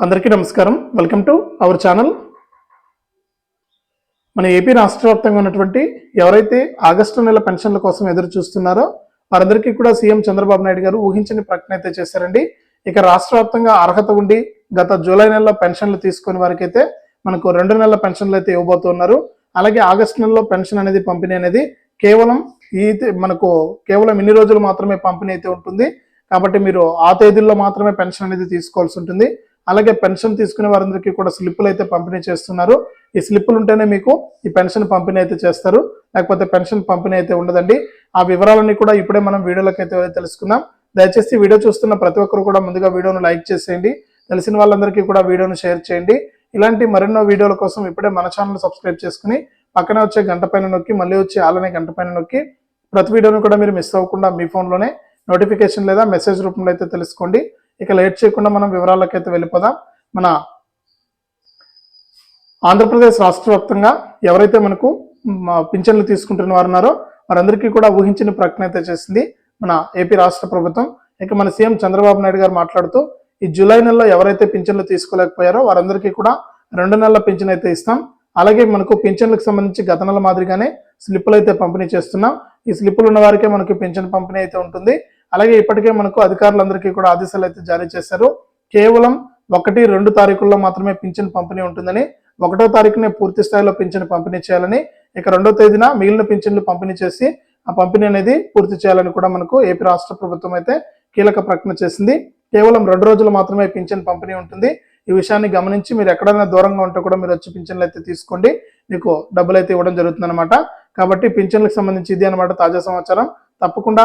అందరికీ నమస్కారం. Welcome to our channel మన ఏపీ రాష్ట్ర వ్యాప్తంగా ఉన్నటువంటి ఎవరైతే ఆగస్టు నెల పెన్షన్ల కోసం ఎదురు చూస్తున్నారో వారందరికీ కూడా సీఎం చంద్రబాబు నాయుడు గారు ఊహించని ప్రకటన అయితే చేశారండి. ఇక రాష్ట్ర వ్యాప్తంగా అర్హత ఉండి గత జూలై నెలలో పెన్షన్లు తీసుకుని వారికైతే మనకు రెండు నెలల పెన్షన్లు అయితే ఇవ్వబోతున్నారు అలాగే ఆగస్టు నెలలో పెన్షన్ అనేది పంపిణీ అనేది కేవలం ఈ మనకు కేవలం ఇన్ని రోజులు మాత్రమే పంపిణీ అయితే ఉంటుంది. కాబట్టి మీరు ఆ తేదీల్లో మాత్రమే పెన్షన్ అనేది తీసుకోవాల్సి ఉంటుంది. అలాగే పెన్షన్ తీసుకునే వారందరికీ కూడా స్లిప్పులు అయితే పంపిణీ చేస్తున్నారు. ఈ స్లిప్పులు ఉంటేనే మీకు ఈ పెన్షన్ పంపిణీ అయితే చేస్తారు. లేకపోతే పెన్షన్ పంపిణీ అయితే ఉండదండి. ఆ వివరాలన్నీ కూడా ఇప్పుడే మనం వీడియోలోకి అయితే తెలుసుకుందాం. దయచేసి వీడియో చూస్తున్న ప్రతి ఒక్కరు కూడా ముందుగా వీడియోను లైక్ చేసేయండి. తెలిసిన వాళ్ళందరికీ కూడా వీడియోను షేర్ చేయండి. ఇలాంటి మరెన్నో వీడియోల కోసం ఇప్పుడే మన ఛానల్ సబ్స్క్రైబ్ చేసుకుని పక్కనే వచ్చే గంట పైన నొక్కి మళ్ళీ వచ్చే ఆలనే గంట పైన నొక్కి ప్రతి వీడియోను కూడా మీరు మిస్ అవ్వకుండా మీ ఫోన్లోనే నోటిఫికేషన్ లేదా మెసేజ్ రూపంలో అయితే తెలుసుకోండి. ఇక లేట్ చేయకుండా మనం వివరాల్లోకి అయితే వెళ్ళిపోదాం. మన ఆంధ్రప్రదేశ్ రాష్ట్ర వ్యాప్తంగా ఎవరైతే మనకు పింఛన్లు తీసుకుంటున్న వారు ఉన్నారో వారందరికీ కూడా ఊహించిన ప్రకటన అయితే చేసింది మన ఏపీ రాష్ట్ర ప్రభుత్వం. ఇక మన సీఎం చంద్రబాబు నాయుడు గారు మాట్లాడుతూ ఈ జూలై నెలలో ఎవరైతే పింఛన్లు తీసుకోలేకపోయారో వారందరికీ కూడా రెండు నెలల పింఛన్ అయితే ఇస్తాం. అలాగే మనకు పింఛన్లకు సంబంధించి గత నెల మాదిరిగానే స్లిప్పులు అయితే పంపిణీ చేస్తున్నాం. ఈ స్లిప్పులు ఉన్న వారికే మనకి పింఛన్ పంపిణీ అయితే ఉంటుంది. అలాగే ఇప్పటికే మనకు అధికారులందరికీ కూడా ఆదేశాలు అయితే జారీ చేశారు. కేవలం ఒకటి రెండు తారీఖుల్లో మాత్రమే పింఛన్ పంపిణీ ఉంటుందని ఒకటో తారీఖునే పూర్తి స్థాయిలో పింఛన్ పంపిణీ చేయాలని ఇక రెండో తేదీన మిగిలిన పింఛన్లు పంపిణీ చేసి ఆ పంపిణీ అనేది పూర్తి చేయాలని కూడా మనకు ఏపీ రాష్ట్ర ప్రభుత్వం అయితే కీలక ప్రకటన చేసింది. కేవలం రెండు రోజులు మాత్రమే పింఛన్ పంపిణీ ఉంటుంది. ఈ విషయాన్ని గమనించి మీరు ఎక్కడైనా దూరంగా ఉంటే కూడా మీరు వచ్చి పింఛన్లు అయితే తీసుకోండి. మీకు డబ్బులు అయితే ఇవ్వడం జరుగుతుంది కాబట్టి పింఛన్లకు సంబంధించి ఇది అనమాట తాజా సమాచారం. తప్పకుండా